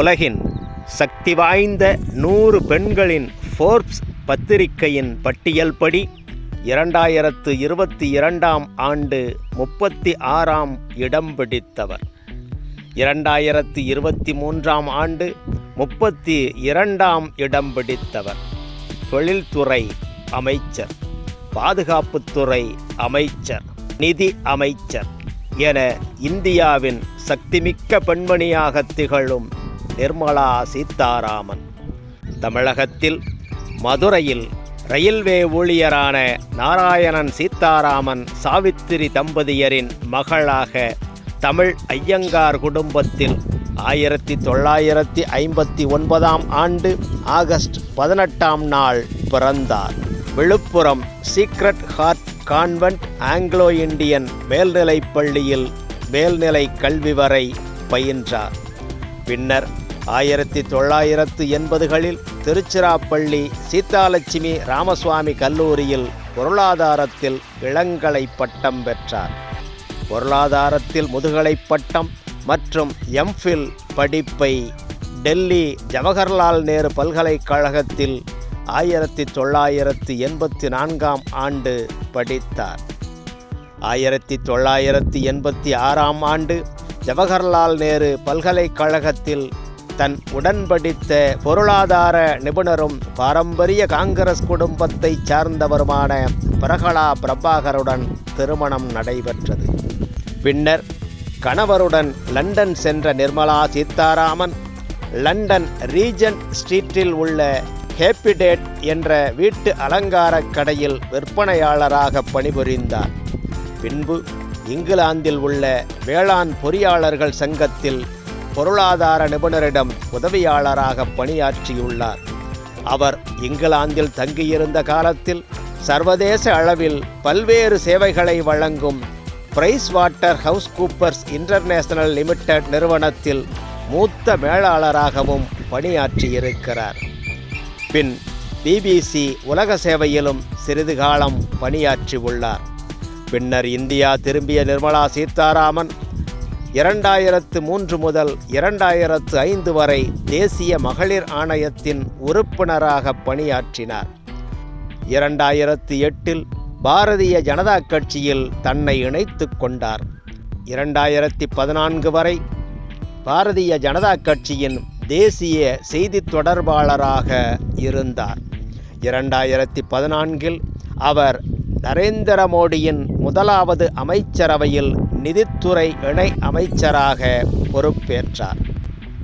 உலகின் சக்தி வாய்ந்த நூறு பெண்களின் ஃபோர்ப்ஸ் பத்திரிகையின் பட்டியல்படி இரண்டாயிரத்து இருபத்தி இரண்டாம் ஆண்டு முப்பத்தி ஆறாம் இடம் பிடித்தவர். இரண்டாயிரத்து இருபத்தி மூன்றாம் ஆண்டு முப்பத்தி இரண்டாம் இடம் பிடித்தவர். தொழில்துறை அமைச்சர் பாதுகாப்புத்துறை அமைச்சர் நிதி அமைச்சர் என இந்தியாவின் சக்திமிக்க பெண்மணியாக திகழும் நிர்மலா சீதாராமன் தமிழகத்தில் மதுரையில் ரயில்வே ஊழியரான நாராயணன் சீதாராமன் சாவித்திரி தம்பதியரின் மகளாக தமிழ் ஐயங்கார் குடும்பத்தில் ஆயிரத்தி தொள்ளாயிரத்தி ஐம்பத்தி ஒன்பதாம் ஆண்டு ஆகஸ்ட் பதினெட்டாம் நாள் பிறந்தார். Viluppuram Secret Heart Convent Anglo Indian மேல்நிலைப் பள்ளியில் மேல்நிலை கல்வி வரை பயின்றார். பின்னர் ஆயிரத்தி தொள்ளாயிரத்து எண்பதுகளில் திருச்சிராப்பள்ளி சீதாலட்சுமி ராமசுவாமி கல்லூரியில் பொருளாதாரத்தில் இளங்கலை பட்டம் பெற்றார். பொருளாதாரத்தில் முதுகலை பட்டம் மற்றும் எம்ஃபில் படிப்பை டெல்லி ஜவஹர்லால் நேரு பல்கலைக்கழகத்தில் ஆயிரத்தி தொள்ளாயிரத்து எண்பத்தி நான்காம் ஆண்டு படித்தார். ஆயிரத்தி தொள்ளாயிரத்தி எண்பத்தி ஆறாம் ஆண்டு ஜவஹர்லால் நேரு பல்கலைக்கழகத்தில் தன் உடன்படித்த பொருளாதார நிபுணரும் பாரம்பரிய காங்கிரஸ் குடும்பத்தை சார்ந்தவருமான பிரகலா பிரபாகருடன் திருமணம் நடைபெற்றது. பின்னர் கணவருடன் லண்டன் சென்ற நிர்மலா சீதாராமன் லண்டன் ரீஜன்ட் ஸ்ட்ரீட்டில் உள்ள ஹேப்பிடேட் என்ற வீட்டு அலங்காரக் கடையில் விற்பனையாளராக பணிபுரிந்தார். பின்பு இங்கிலாந்தில் உள்ள வேளாண் பொறியாளர்கள் சங்கத்தில் பொருளாதார நிபுணரிடம் உதவியாளராக பணியாற்றியுள்ளார். அவர் இங்கிலாந்தில் தங்கியிருந்த காலத்தில் சர்வதேச அளவில் பல்வேறு சேவைகளை வழங்கும் Price Water House Coopers International Limited நிறுவனத்தில் மூத்த மேலாளராகவும் பணியாற்றியிருக்கிறார். பின் பிபிசி உலக சேவையிலும் சிறிது காலம் பணியாற்றியுள்ளார். பின்னர் இந்தியா திரும்பிய நிர்மலா சீதாராமன் இரண்டாயிரத்து மூன்று முதல் இரண்டாயிரத்து ஐந்து வரை தேசிய மகளிர் ஆணையத்தின் உறுப்பினராக பணியாற்றினார். இரண்டாயிரத்து எட்டில் பாரதிய ஜனதா கட்சியில் தன்னை இணைத்து கொண்டார். இரண்டாயிரத்தி பதினான்கு வரை பாரதிய ஜனதா கட்சியின் தேசிய செய்தி தொடர்பாளராக இருந்தார். இரண்டாயிரத்தி பதினான்கில் அவர் நரேந்திர மோடியின் முதலாவது அமைச்சரவையில் நிதித்துறை இணை அமைச்சராக பொறுப்பேற்றார்.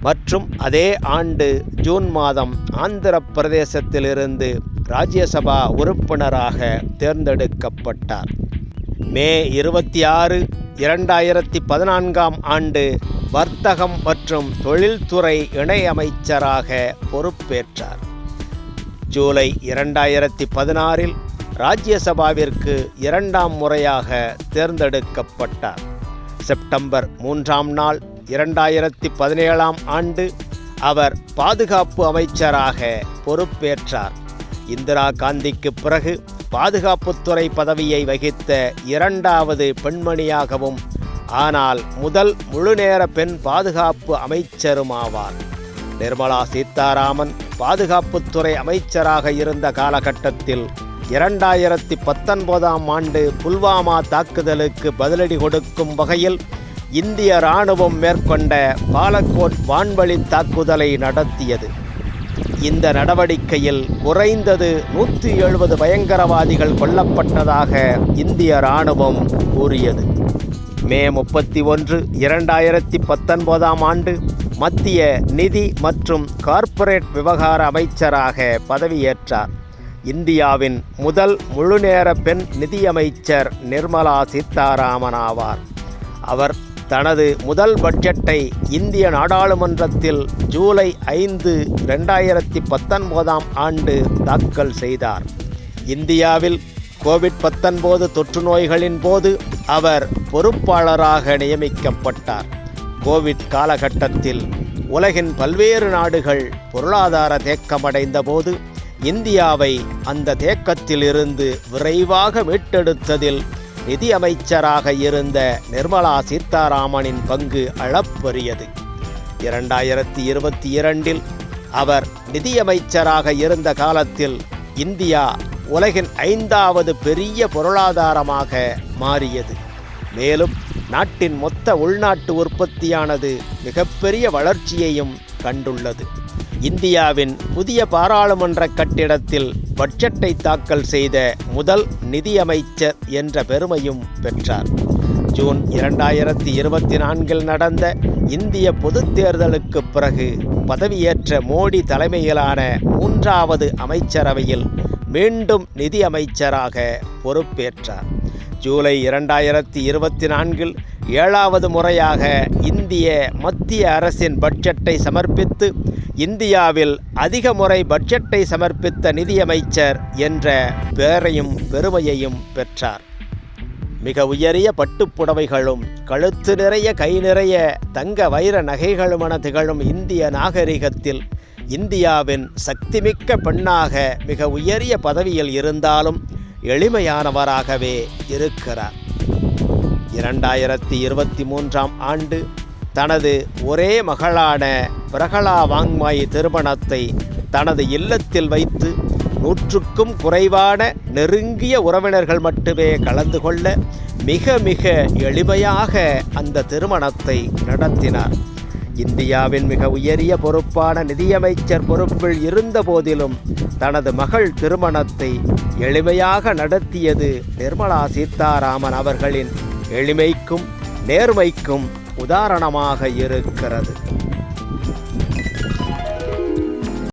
மற்றும் அதே ஆண்டு ஜூன் மாதம் ஆந்திர பிரதேசத்திலிருந்து ராஜ்யசபா உறுப்பினராக தேர்ந்தெடுக்கப்பட்டார். மே இருபத்தி ஆறு இரண்டாயிரத்தி பதினான்காம் ஆண்டு வர்த்தகம் மற்றும் தொழில்துறை இணை அமைச்சராக பொறுப்பேற்றார். ஜூலை இரண்டாயிரத்தி பதினாறில் ராஜ்யசபாவிற்கு இரண்டாம் முறையாக தேர்ந்தெடுக்கப்பட்டார். செப்டம்பர் மூன்றாம் நாள் இரண்டாயிரத்தி பதினேழாம் ஆண்டு அவர் பாதுகாப்பு அமைச்சராக பொறுப்பேற்றார். இந்திரா காந்திக்கு பிறகு பாதுகாப்புத்துறை பதவியை வகித்த இரண்டாவது பெண்மணியாகவும் ஆனால் முதல் முழுநேர பெண் பாதுகாப்பு அமைச்சருமாவார் நிர்மலா சீதாராமன் பாதுகாப்புத்துறை அமைச்சராக இருந்த காலகட்டத்தில் இரண்டாயிரத்தி பத்தொன்பதாம் ஆண்டு புல்வாமா தாக்குதலுக்கு பதிலடி கொடுக்கும் வகையில் இந்திய இராணுவம் மேற்கொண்ட பாலக்கோட் வான்வழி தாக்குதலை நடத்தியது. இந்த நடவடிக்கையில் குறைந்தது நூற்றி எழுபது பயங்கரவாதிகள் கொல்லப்பட்டதாக இந்திய இராணுவம் கூறியது. மே முப்பத்தி ஒன்று இரண்டாயிரத்தி பத்தொன்பதாம் ஆண்டு மத்திய நிதி மற்றும் கார்ப்பரேட் விவகார அமைச்சராக பதவியேற்றார். இந்தியாவின் முதல் முழுநேர பெண் நிதியமைச்சர் நிர்மலா சீதாராமன் ஆவார். அவர் தனது முதல் பட்ஜெட்டை இந்திய நாடாளுமன்றத்தில் ஜூலை ஐந்து ரெண்டாயிரத்தி பத்தொன்பதாம் ஆண்டு தாக்கல் செய்தார். இந்தியாவில் கோவிட் பத்தொன்பது தொற்று நோய்களின் போது அவர் பொறுப்பாளராக நியமிக்கப்பட்டார். கோவிட் காலகட்டத்தில் உலகின் பல்வேறு நாடுகள் பொருளாதார தேக்கமடைந்த போது இந்தியாவை அந்த தேக்கத்திலிருந்து விரைவாக மீட்டெடுத்ததில் நிதியமைச்சராக இருந்த நிர்மலா சீதாராமனின் பங்கு அளப்பரியது. இரண்டாயிரத்தி இருபத்தி இரண்டில் அவர் நிதியமைச்சராக இருந்த காலத்தில் இந்தியா உலகின் ஐந்தாவது பெரிய பொருளாதாரமாக மாறியது. மேலும் நாட்டின் மொத்த உள்நாட்டு உற்பத்தியானது மிகப்பெரிய வளர்ச்சியையும் கண்டுள்ளது. இந்தியாவின் புதிய பாராளுமன்ற கட்டிடத்தில் பட்ஜெட்டை தாக்கல் செய்த முதல் நிதியமைச்சர் என்ற பெருமையும் பெற்றார். ஜூன் இரண்டாயிரத்தி இருபத்தி நான்கில் நடந்த இந்திய பொதுத் தேர்தலுக்கு பிறகு பதவியேற்ற மோடி தலைமையிலான மூன்றாவது அமைச்சரவையில் மீண்டும் நிதி அமைச்சராக பொறுப்பேற்றார். ஜூலை இரண்டாயிரத்தி இருபத்தி நான்கில் ஏழாவது முறையாக இந்திய மத்திய அரசின் பட்ஜெட்டை சமர்ப்பித்து இந்தியாவில் அதிக முறை பட்ஜெட்டை சமர்ப்பித்த நிதியமைச்சர் என்ற பெயரையும் பெருமையையும் பெற்றார். மிக உயரிய பட்டுப்புடவைகளும் கழுத்து நிறைய கை நிறைய தங்க வைர நகைகளுமென திகழும் இந்திய நாகரிகத்தில் இந்தியாவின் சக்திமிக்க பெண்ணாக மிக உயரிய பதவியில் இருந்தாலும் எளிமையானவராகவே இருக்கிறார். இரண்டாயிரத்தி இருபத்தி மூன்றாம் ஆண்டு தனது ஒரே மகளான பிரகலா வாங்மாய் திருமணத்தை தனது இல்லத்தில் வைத்து நூற்றுக்கும் குறைவான நெருங்கிய உறவினர்கள் மட்டுமே கலந்து கொள்ள மிக மிக எளிமையாக அந்த திருமணத்தை நடத்தினார். இந்தியாவின் மிக உயரிய பொறுப்பான நிதியமைச்சர் பொறுப்பில் இருந்த போதிலும் தனது மகள் திருமணத்தை எளிமையாக நடத்தியது நிர்மலா சீதாராமன் அவர்களின் எளிமைக்கும் நேர்மைக்கும் உதாரணமாக இருக்கிறது.